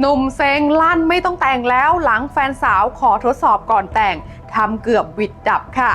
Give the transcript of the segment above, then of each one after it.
หนุ่มเซ็งลั่นไม่ต้องแต่งแล้วหลังแฟนสาวขอทดสอบก่อนแต่งทำเกือบวิดดับค่ะ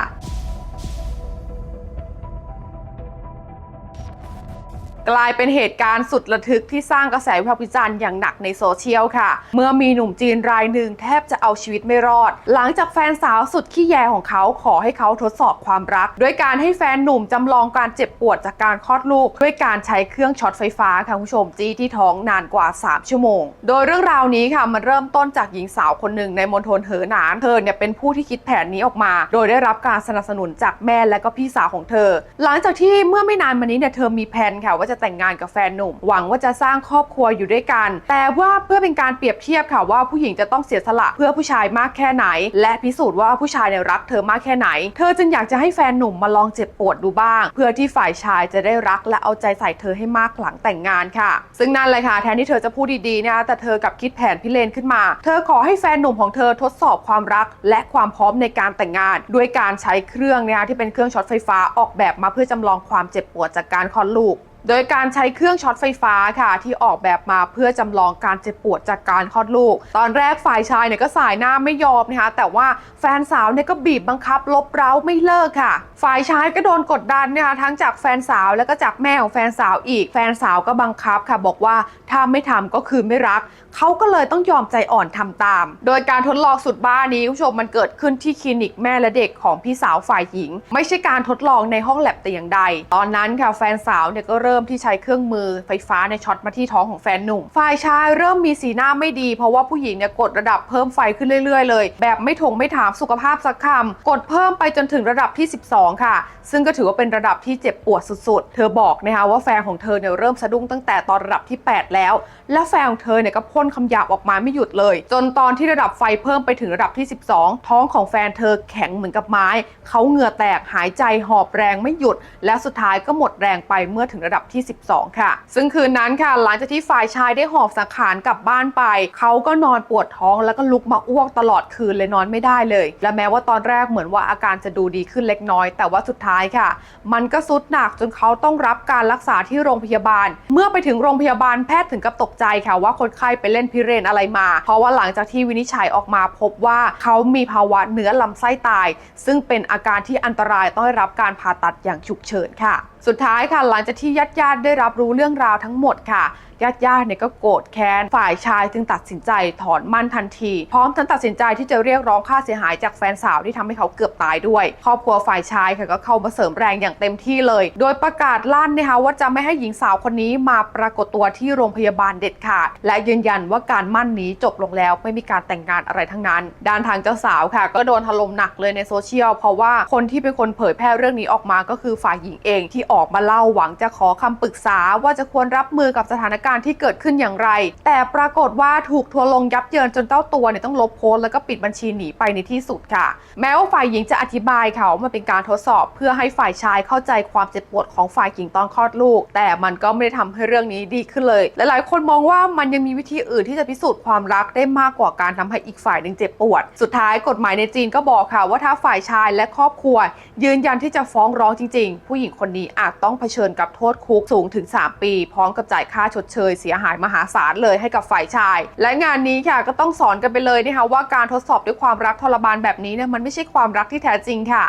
กลายเป็นเหตุการณ์สุดระทึกที่สร้างกระแสวิพากษ์วิจารณ์อย่างหนักในโซเชียลค่ะ เมื่อมีหนุ่มจีนรายหนึ่งแทบจะเอาชีวิตไม่รอด หลังจากแฟนสาวสุดขี้แยของเขาขอให้เขาทดสอบความรัก ด้วยการให้แฟนหนุ่มจำลองการเจ็บปวดจากการคลอดลูก ด้วยการใช้เครื่องช็อตไฟฟ้าค่ะคุณผู้ชมจี้ที่ท้องนานกว่า 3 ชั่วโมง โดยเรื่องราวนี้ค่ะมันเริ่มต้นจากหญิงสาวคนหนึ่งในมณฑลเหอหนานเธอเนี่ยเป็นผู้ที่คิดแผนนี้ออกมา โดยได้รับการสนับสนุนจากแม่และก็พี่สาวของเธอ หลังจากที่เมื่อไม่นานมานี้เนี่ยเธอมีแผนค่ะว่าจะแต่งงานกับแฟนหนุ่ม หวังว่าจะสร้างครอบครัวอยู่ด้วยกัน แต่ว่าเพื่อเป็นการเปรียบเทียบค่ะว่าผู้หญิงจะต้องเสียสละเพื่อผู้ชายมากแค่ไหน และพิสูจน์ว่าผู้ชายเนี่ยรักเธอมากแค่ไหน เธอจึงอยากจะให้แฟนหนุ่มมาลองเจ็บปวดดูบ้าง เพื่อที่ฝ่ายชายจะได้รักและเอาใจใส่เธอให้มากหลังแต่งงานค่ะ ซึ่งนั่นเลยค่ะแทนที่เธอจะพูดดีๆนะแต่เธอกับคิดแผนพิเรนขึ้นมา เธอขอให้แฟนหนุ่มของเธอทดสอบความรัก และความพร้อมในการแต่งงาน ด้วยการใช้เครื่องนะคะที่เป็นเครื่องช็อตไฟฟ้าออกแบบมาเพื่อจำลองความเจ็บปวดจากการคลอดลูก โดยการใช้เครื่องช็อตไฟฟ้าค่ะ ที่ออกแบบมาเพื่อจำลองการเจ็บปวดจากการคลอดลูก ตอนแรกฝ่ายชายเนี่ยก็สายหน้าไม่ยอมนะคะแต่ว่าแฟนสาวเนี่ยก็บีบบังคับ ลบเร้าไม่เลิกค่ะ ฝ่ายชายก็โดนกดดันนะคะทั้งจากแฟนสาวแล้วก็จากแม่ของแฟนสาวอีก แฟนสาวก็บังคับค่ะ บอกว่าถ้าไม่ทำก็คือไม่รักเขาก็เลยต้องยอมใจอ่อนทำตาม โดยการทดลองสุดบ้านี้คุณผู้ชมมันเกิดขึ้นที่คลินิกแม่และเด็กของพี่สาวฝ่ายหญิง ไม่ใช่การทดลองในห้องแลบแต่อย่างใด ตอนนั้นค่ะแฟนสาวเนี่ยก็เริ่มที่ใช้เครื่องมือไฟฟ้าในช็อตมาที่ท้องของแฟนหนุ่ม ฝ่ายชายเริ่มมีสีหน้าไม่ดี เพราะว่าผู้หญิงเนี่ยกดระดับเพิ่มไฟขึ้นเรื่อย ๆ เลย แบบไม่ถงไม่ถามสุขภาพสักคำกดเพิ่มไปจนถึงระดับที่ 12 ค่ะ ซึ่งก็ถือว่าเป็นระดับที่เจ็บปวดสุดๆ เธอบอกนะคะว่าแฟนของเธอเนี่ยเริ่มสะดุ้งตั้งแต่ตอนระดับที่ 8 แล้ว และแฟนของเธอเนี่ยก็พ่นคำหยาบออกมาไม่หยุดเลย จนตอนที่ระดับไฟเพิ่มไปถึงระดับที่ 12 ท้องของแฟนเธอแข็งเหมือนกับไม้เขาเหงื่อแตกหายใจหอบแรงไม่หยุด และสุดท้ายก็หมดแรงไปเมื่อถึงระดับที่ 12 ค่ะ ซึ่งคืนนั้นค่ะ หลังจากที่ฝ่ายชายได้หอบสังขารกลับบ้านไป เขาก็นอนปวดท้องแล้วก็ลุกมาอ้วกตลอดคืนเลยนอนไม่ได้เลย และแม้ว่าตอนแรกเหมือนว่าอาการจะดูดีขึ้นเล็กน้อย แต่ว่าสุดท้ายค่ะ มันก็สุดหนักจนเขาต้องรับการรักษาที่โรงพยาบาล เมื่อไปถึงโรงพยาบาลแพทย์ถึงกับตกใจค่ะว่าคนไข้ไปเล่นพิเรนอะไรมา เพราะว่าหลังจากที่วินิจฉัยออกมาพบว่าเขามีภาวะเนื้อลำไส้ตาย ซึ่งเป็นอาการที่อันตรายต้องได้รับการผ่าตัดอย่างฉุกเฉินค่ะ สุดท้ายค่ะหลังจากที่ญาติญาติได้รับรู้เรื่องราวทั้งหมดค่ะญาติญาติๆเนี่ยก็โกรธแค้นฝ่ายชายจึงตัดสินใจถอนมั่นทันที พร้อมทั้งตัดสินใจที่จะเรียกร้องค่าเสียหายจากแฟนสาวที่ทำให้เขาเกือบตายด้วย ครอบครัวฝ่ายชายค่ะก็เข้ามาเสริมแรงอย่างเต็มที่เลย โดยประกาศลั่นนะคะว่าจะไม่ให้หญิงสาวคนนี้มาปรากฏตัวที่โรงพยาบาลเด็ดขาดและยืนยันว่าการมั่นนี้จบลงแล้วไม่มีการแต่งงานอะไรทั้งนั้น ด้านทางเจ้าสาวค่ะ ก็โดนถล่มหนักเลยในโซเชียลเพราะว่าคนที่เป็นคนเผยแพร่เรื่องนี้ออกมาก็คือฝ่ายหญิงเองที่ออกมาเล่าหวังจะขอคคำปรึกษาว่าจะควรรับมือกับสถานการณ์ที่เกิดขึ้นอย่างไร แต่ปรากฏว่าถูกทัวลงยับเยินจนเจ้าตัวเนี่ยต้องลบโพสต์แล้วก็ปิดบัญชีหนีไปในที่สุดค่ะ แม้ว่าฝ่ายหญิงจะอธิบายค่ะว่ามันเป็นการทดสอบเพื่อให้ฝ่ายชายเข้าใจความเจ็บปวดของฝ่ายหญิงตอนคลอดลูก แต่มันก็ไม่ได้ทำให้เรื่องนี้ดีขึ้นเลย หลายๆ คนมองว่ามันยังมีวิธีอื่นที่จะพิสูจน์ความรักได้มากกว่าการทำให้อีกฝ่ายหนึ่งเจ็บปวด สุดท้ายกฎหมายในจีนก็บอกค่ะว่าถ้าฝ่ายชายและครอบครัว ยืนยันที่จะฟ้องร้องจริง ๆ ผู้หญิงคนนี้อาจต้องเผชิญกับโทษคุกสูงถึง 3 ปี พร้อมกับจ่ายค่าชดเชยเสียหายมหาศาลเลยให้กับฝ่ายชาย และงานนี้ค่ะก็ต้องสอนกันไปเลยนะคะว่าการทดสอบด้วยความรักทรมานแบบนี้เนี่ยมันไม่ใช่ความรักที่แท้จริงค่ะ